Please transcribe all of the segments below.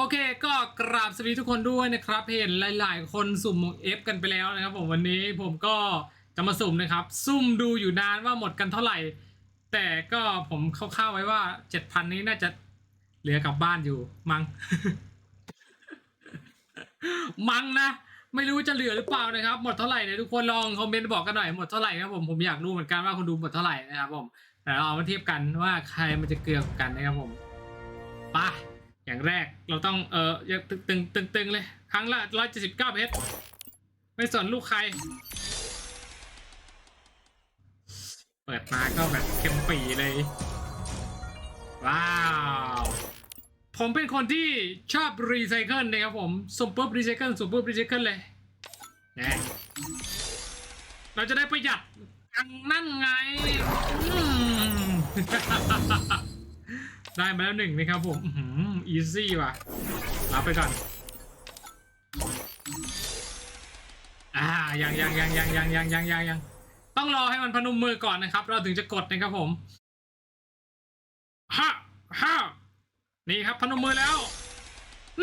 โอเคก็กราบสวัสดีทุกคนด้วยนะครับ เห็นหลาย ๆ คนสุ่มเอฟกันไปแล้วนะครับผมวันนี้ผมก็จะมาสุ่มนะครับ ซุ่มดูอยู่นานว่าหมดกันเท่าไหร่ แต่ก็ผมคร่าวๆไว้ว่าเจ็ดพันนี้น่าจะเหลือกลับบ้านอยู่มั้ง มั้งนะไม่รู้จะเหลือหรือเปล่านะครับ หมดเท่าไหร่เนี่ยทุกคนลองคอมเมนต์บอกกันหน่อยหมดเท่าไหร่ครับผมผมอยากรู้เหมือนกันว่าคนดูหมดเท่าไหร่นะครับผมแต่เราเอามาเทียบกันว่าใครมันจะเกลือกว่ากันนะครับผมไป อย่างแรกเราต้องเออยังตึงตึงตึงตึงเลย ครั้งละร้อยเจ็ดสิบเก้าเพชรไม่สนลูกใคร เปิดมาก็แบบเข้มปีเลย ว้าว ผมเป็นคนที่ชอบรีไซเคิลนะครับผมสุ่มปุ๊บรีไซเคิลสมปุ๊บรีไซเคิลเลยนะเราจะได้ประหยัดอังนั่นไง ได้มาแล้วหนึ่งนะครับผม อีซี่ว่ะรับไปก่อนอ่ายังยังยังยังยังยังยังยังยังต้องรอให้มันพนมมือก่อนนะครับ เราถึงจะกดนะครับผมฮ่าฮ่านี่ครับพนมมือแล้ว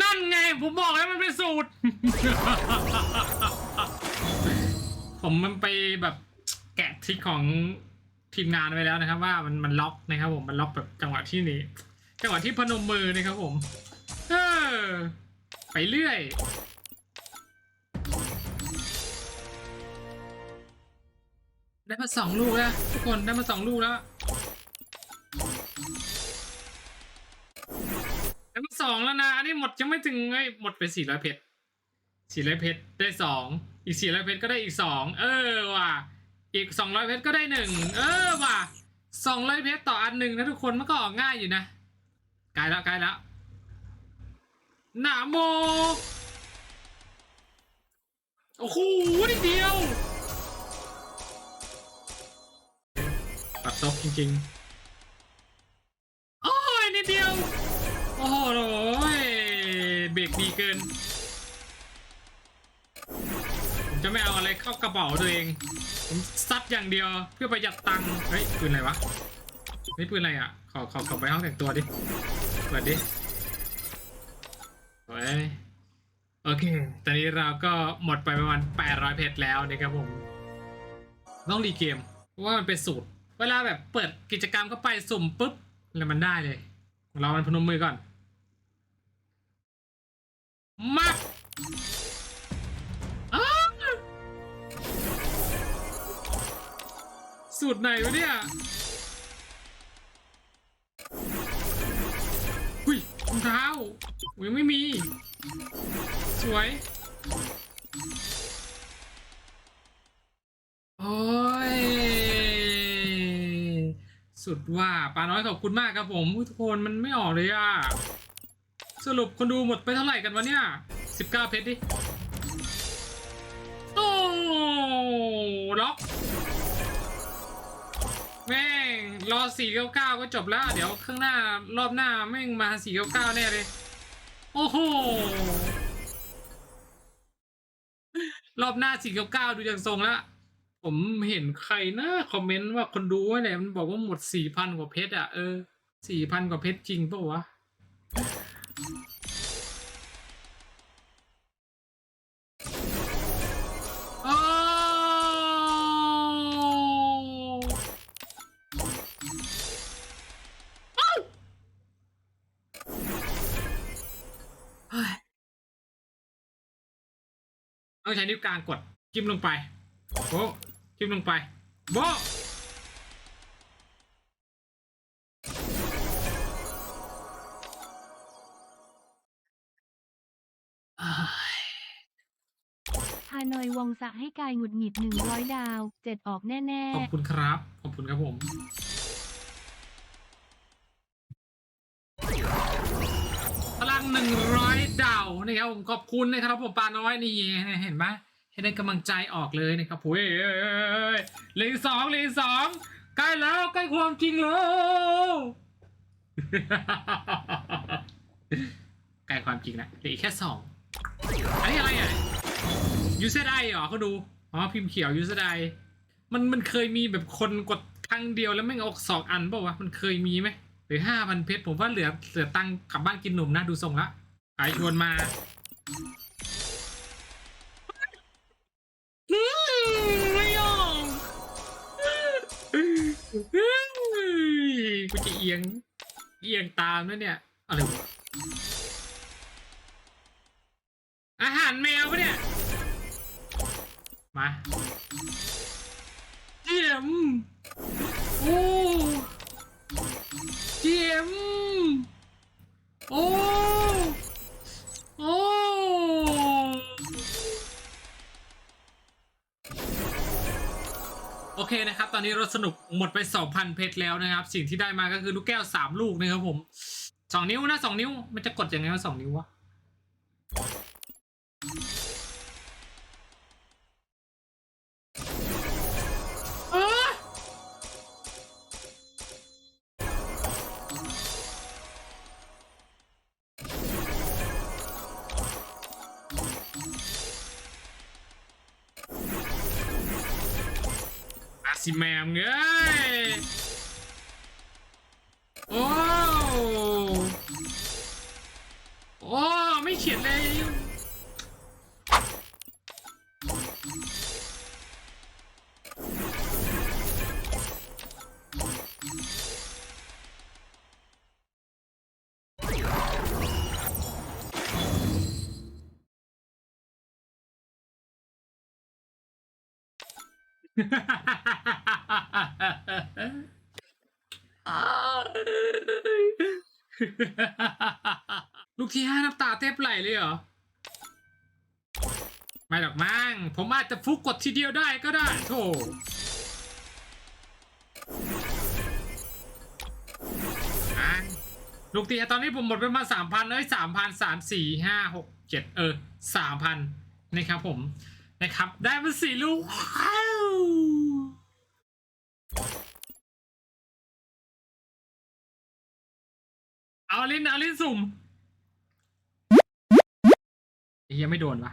นั่นไงผมบอกแล้วมันเป็นสูตร ผมมันไปแบบแกะทริคของทีมงานไว้แล้วนะครับ ว่ามันมันล็อกนะครับ ผมมันล็อกแบบจังหวะที่นี้ จังหวะที่พนมมือนะครับผมเออไปเรื่อย ได้มาสองลูกแล้วทุกคนได้มาสองลูกแล้วได้มาสองแล้วนะอันนี้หมดยังไม่ถึงเอ้ยหมดไปสี่ร้อยเพชรสี่ร้อยเพชรได้สองอีกสี่ร้อยเพชรก็ได้อีกสองเออว่ะอีกสองร้อยเพชรก็ได้หนึ่งเออว่ะสองร้อยเพชรต่ออันหนึ่งนะทุกคนมันก็ออกง่ายอยู่นะ ใกล้แล้วใกล้แล้วหนาโม โอ้โหนิดเดียว ตัดซบจริงๆ โอ้ยนิดเดียว โอ้โหโอ้ยเบรกดีเกิน ผมจะไม่เอาอะไรเข้ากระเป๋าตัวเอง ผมซัดอย่างเดียวเพื่อประหยัดตังค์ เฮ้ย ปืนอะไรวะ นี่ปืนอะไรอะ ขอขอขอไปห้องแต่งตัวดิ เปิดดิเฮ้ยโอเค ตอนนี้เราก็หมดไปประมาณ 800 เพชรแล้วนะครับผม ต้องรีเกม เพราะว่ามันเป็นสูตร เวลาแบบเปิดกิจกรรมเข้าไปสุ่มปุ๊บ แล้วมันได้เลยของเรามันพนมมือก่อน มาสูตรไหนวะเนี่ย ยังไม่มี สวยโอ้ยสุดว่าปาน้อยขอบคุณมากครับผมอุ๊ยทุกคนมันไม่ออกเลยอะสรุปคนดูหมดไปเท่าไหร่กันวะเนี่ยสิบเก้าเพชรดิ โอ้ล็อกแม่งรอสี่เก้าเก้าก็จบแล้ว เดี๋ยวข้างหน้ารอบหน้าแม่งมาสี่เก้าเก้าแน่เลย โอ้โห รอบหน้าสี่เก้าเก้าดูจากทรงแล้ว ผมเห็นใครนะคอมเมนต์ว่าคนดูว่าเนี่ยมันบอกว่าหมดสี่พันกว่าเพชรอะ เออสี่พันกว่าเพชรจริงปะวะ ต้องใช้นิ้วกลางกดจิ้มลงไปโอ้จิ้มลงไปโบะเอ้ยฮานอยวงสะให้กายหงุดหงิดหนึ่งร้อยดาว เจ็ดออกแน่ขอบคุณครับ ขอบคุณครับผม งหนึ่งร้อยดาวนะครับผมขอบคุณนะครับผมปาน้อยนี่เห็นไหมให้ได้กำลังใจออกเลยนะครับโอ้ยเลยสองเลยสองใกล้แล้วใกล้ความจริงแล้วใกล้ความจริงแล้วเหลืออกแค่สองอันนี้อะไรอะยูเซไดเหรอเขาดูอ๋อพิมพ์เขียวยูเซไดมันมันเคยมีแบบคนกดครั้งเดียวแล้วไม่ออกสองอันเปล่าวะมันเคยมีไหม หรือห้าพันเพชรผมว่าเหลือเหลือตังกลับบ้านกินหนุ่มนะดูทรงละไอชวนมาอืมไม่ยอมกูจะเอียง เอียงตามแล้วเนี่ยอะไรอาหารแมวปะเนี่ย มาเจียมโอ้ มโอ้โอ้โอเคนะครับ ตอนนี้เราสนุกหมดไป 2,000 เพชรแล้วนะครับ สิ่งที่ได้มาก็คือลูกแก้ว 3 ลูกนะครับผม 2 นิ้วนะ 2 นิ้ว มันจะกดยังไงว่า2นิ้ววะ อาสิแมมเอ้ยโอ้โอ้ไม่เขียนเลูกที่ห้าน้ำตาเทบไหลเลยเหรอ ไม่หรอกมั้งผมอาจจะฟุกกดทีเดียวได้ก็ได้โธ่ลูกที่ตอนนี้ผมหมดไปมาสามพันเอ้ยสามพันสามสี่ห้าหกเจ็ดเออสามพันนะครับผมนะครับ ได้มาสี่ลูก ลินอาลินสุ่มเฮียไม่โดนวะ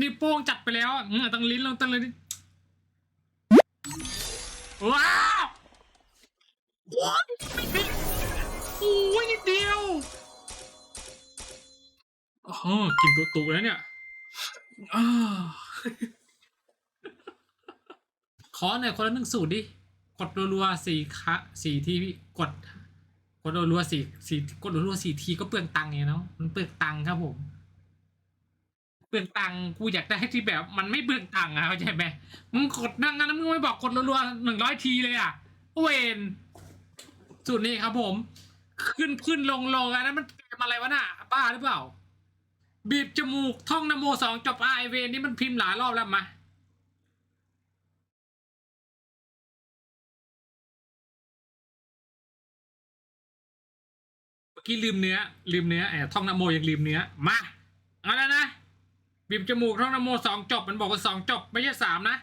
นี่โป้งจัดไปแล้วอะต้องลิ้นลงต้องลิ้นว้าวว้าวโอ้ยนิดเดียวอ๋อกินตัวตูแล้วเนี่ยอ้า ขอหน่อยคนละหนึ่งสูตรดิ กดรัวๆสี่คะสี่ทีพี่กด กดรัวๆสี่สี่กดรัวๆสี่ทีก็เปลืองตังค์ไงเนาะมันเปลืองตังค์ครับผม เปลืองตังค์กูอยากได้ที่แบบมันไม่เปลืองตังค์อะเข้าใจไหมมึงกดนั่งนั้นมึงไม่บอกกดรัวๆหนึ่งร้อยทีเลยอะเวนสูตรนี้ครับผม ขึ้นขึ้นลงลงอันนั้นมันเกมอะไรวะน่ะบ้าหรือเปล่า บีบจมูกท่องนโมสองจบไอเวนนี่มันพิมพ์หลายรอบแล้วมา กี้ลืมเนื้อ ลืมเนื้อแอบท่องนโมยังลืมเนื้อ มา เอาแล้วนะ บีบจมูกท่องนโมสองจบ มันบอกว่าสองจบ ไม่ใช่สามนะ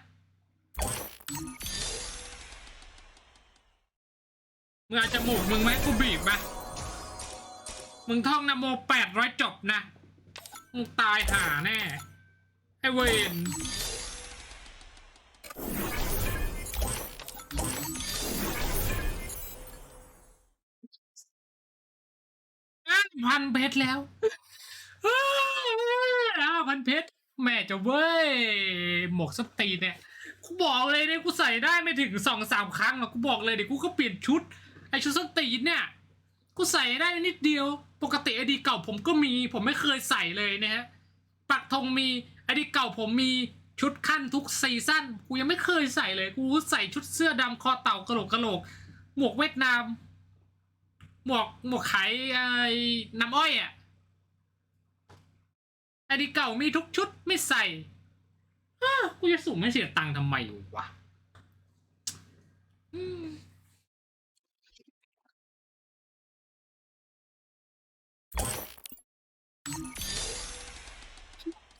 มึงเอาจมูกมึงไหมกูบีบมามึงท่องนโมแปดร้อยจบนะ มึงตายห่าแน่ ไอเวน พันเพชรแล้วอ้าพันเพชรแม่จะเว้ย หมวกสตีนเนี่ยกูบอกเลยเนี่ยกูใส่ได้ไม่ถึงสองสามครั้งหรอกกูบอกเลยเดี๋ยวกูก็เปลี่ยนชุดไอชุดสตีนเนี่ยกูใส่ได้นิดเดียว ปกติไอดีเก่าผมก็มี ผมไม่เคยใส่เลยนะฮะปักธงมีไอดีเก่าผมมีชุดขั้นทุกซีซั่นกูยังไม่เคยใส่เลย กูใส่ชุดเสื้อดำคอเต่ากระโหลกกระโหลก หมวกเวียดนาม หมวกหมวกขายไอ้น้ำอ้อยอะไอดีเก่ามีทุกชุดไม่ใส่อ้ากูจะสุ่มไม่เสียตังค์ทำไมวะอืม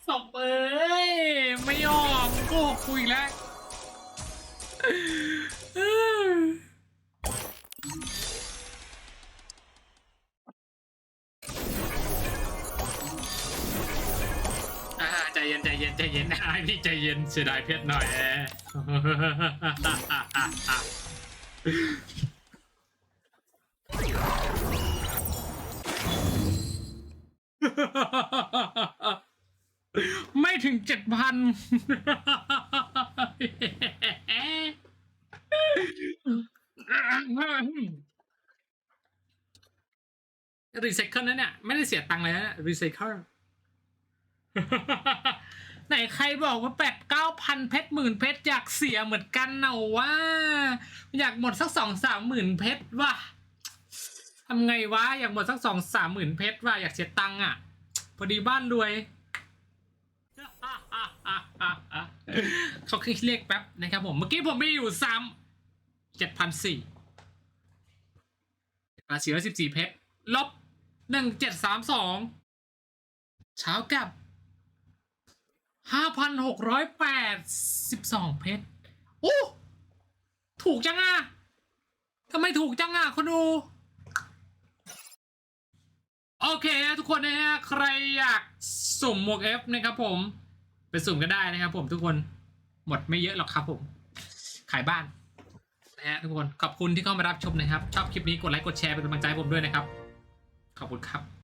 สอบเอ้ย ไม่ยอมโกหกคุยแล้ว พี่ใจเย็นเสียดายเพชรหน่อยแอไม่ถึงเจ็ดพันรีไซเคิลนั่นเนี่ย ไม่ได้เสียตังค์เลยนะรีไซเคิล ไหนใครบอกว่าแปดเก้าพันเพชรหมื่นเพชรอยากเสียเหมือนกันเนาว่า อยากหมดสักสองสามหมื่นเพชรว่ะทำไงวะอยากหมดสักสองสามหมื่นเพชรว่ะอยากเสียตังค์อะ พอดีบ้านรวยเขาคิดเลขแป๊บนะครับผม เมื่อกี้ผมไม่อยู่ซ้ำเจ็ดพันสี่พันสี่ร้อยสิบสี่เพชรลบหนึ่งเจ็ดสามสองเช้ากับ ห้าพันหกร้อยแปดสิบสองเพชรโอ้ถูกจังอะทำไมถูกจังอะคุณดู โอเคนะทุกคนนะฮะใครอยากสุ่มหมวก F นะครับผม ไปสุ่มก็ได้นะครับผมทุกคนหมดไม่เยอะหรอกครับผม ขายบ้านนะฮะทุกคนขอบคุณที่เข้ามารับชมนะครับ ชอบคลิปนี้กดไลค์กดแชร์เป็นกำลังใจผมด้วยนะครับ ขอบคุณครับ